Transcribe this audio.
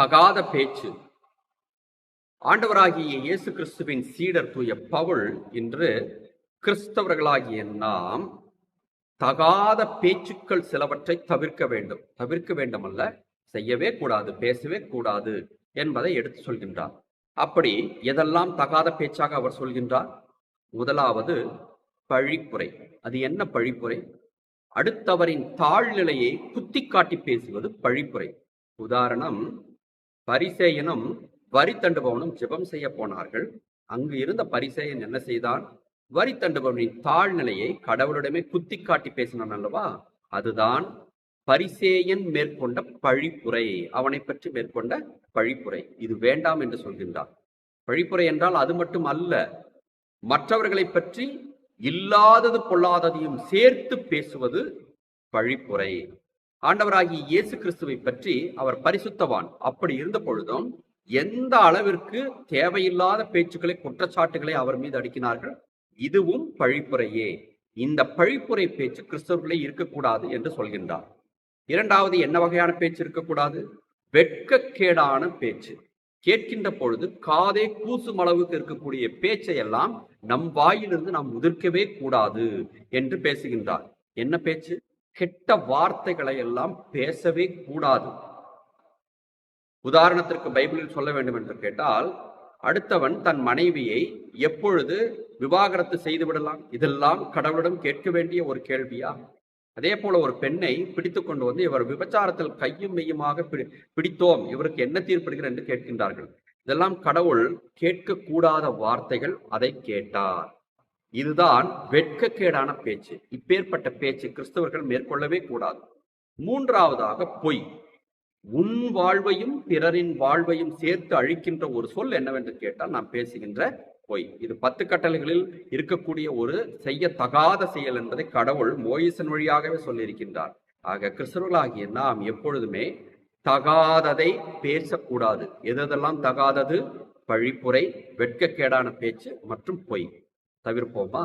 தகாத பேச்சு. ஆண்டவராகிய இயேசு கிறிஸ்துவின் சீடர் தூய பவுல் இன்று கிறிஸ்தவர்களாகிய நாம் தகாத பேச்சுக்கள் சிலவற்றை தவிர்க்க வேண்டும். தவிர்க்க வேண்டும் அல்ல செய்யவே கூடாது பேசவே கூடாது என்பதை எடுத்து சொல்கின்றார். அப்படி எதெல்லாம் தகாத பேச்சாக அவர் சொல்கின்றார்? முதலாவது பழிப்புரை. அது என்ன பழிப்புரை? அடுத்தவரின் தாழ்நிலையை குத்தி காட்டி பேசுவது பழிப்புரை. உதாரணம் பரிசேயனும் வரி தண்டுபவனும் ஜெபம் செய்ய போனார்கள். அங்கு இருந்த பரிசேயன் என்ன செய்தான்? வரி தண்டுபவனின் தாழ்நிலையை கடவுளிடமே குத்தி காட்டி பேசினான் அல்லவா? அதுதான் பரிசேயன் மேற்கொண்ட பழிப்புரை. அவனை பற்றி மேற்கொண்ட பழிப்புரை. இது வேண்டாம் என்று சொல்கின்றான். பழிப்புரை என்றால் அது மட்டும் அல்ல. மற்றவர்களை பற்றி இல்லாதது பொல்லாததையும் சேர்த்து பேசுவது பழிப்புரை. ஆண்டவராகிய இயேசு கிறிஸ்துவை பற்றி அவர் பரிசுத்தவான். அப்படி இருந்த பொழுதும் எந்த அளவிற்கு தேவையில்லாத பேச்சுக்களை குற்றச்சாட்டுகளை அவர் மீது அடிக்கினார்கள்? இதுவும் பழிப்புரையே. இந்த பழிப்புரை பேச்சு கிறிஸ்தவர்களே இருக்கக்கூடாது என்று சொல்கின்றார். இரண்டாவது என்ன வகையான பேச்சு இருக்கக்கூடாது? வெட்கக்கேடான பேச்சு. கேட்கின்ற பொழுது காதே கூசும் அளவுக்கு இருக்கக்கூடிய பேச்சை எல்லாம் நம் வாயிலிருந்து நாம் உதிர்க்கவே கூடாது என்று பேசுகின்றார். என்ன பேச்சு? கெட்ட வார்த்தைகளை எல்லாம் பேசவே கூடாது. உதாரணத்திற்கு பைபிளில் சொல்ல வேண்டும் என்று கேட்டால் அடுத்தவன் தன் மனைவியை எப்பொழுது விவாகரத்து செய்து விடலாம்? இதெல்லாம் கடவுளிடம் கேட்க வேண்டிய ஒரு கேள்வியா? அதே போல ஒரு பெண்ணை பிடித்து கொண்டு வந்து இவர் விபச்சாரத்தில் கையும் மெய்யுமாக பிடி பிடித்தோம் இவருக்கு என்ன தீர்ப்பிடுகிறார் என்று கேட்கின்றார்கள். இதெல்லாம் கடவுள் கேட்கக்கூடாத வார்த்தைகள் அதை கேட்டார். இதுதான் வெட்கக்கேடான பேச்சு. இப்பேற்பட்ட பேச்சு கிறிஸ்தவர்கள் மேற்கொள்ளவே கூடாது. மூன்றாவதாக பொய். உன் வாழ்வையும் பிறரின் வாழ்வையும் சேர்த்து அழிக்கின்ற ஒரு சொல் என்னவென்று கேட்டால் நாம் பேசுகின்ற பொய். இது பத்து கட்டளைகளில் இருக்கக்கூடிய ஒரு செய்யத்தகாத செயல் என்பதை கடவுள் மோயிசன் வழியாகவே சொல்லியிருக்கின்றார். ஆக கிறிஸ்தவர்களாகிய நாம் எப்பொழுதுமே தகாததை பேசக்கூடாது. எதெல்லாம் தகாதது? பழிப்புரை வெட்கக்கேடான பேச்சு மற்றும் பொய். தவிர்ப்போமா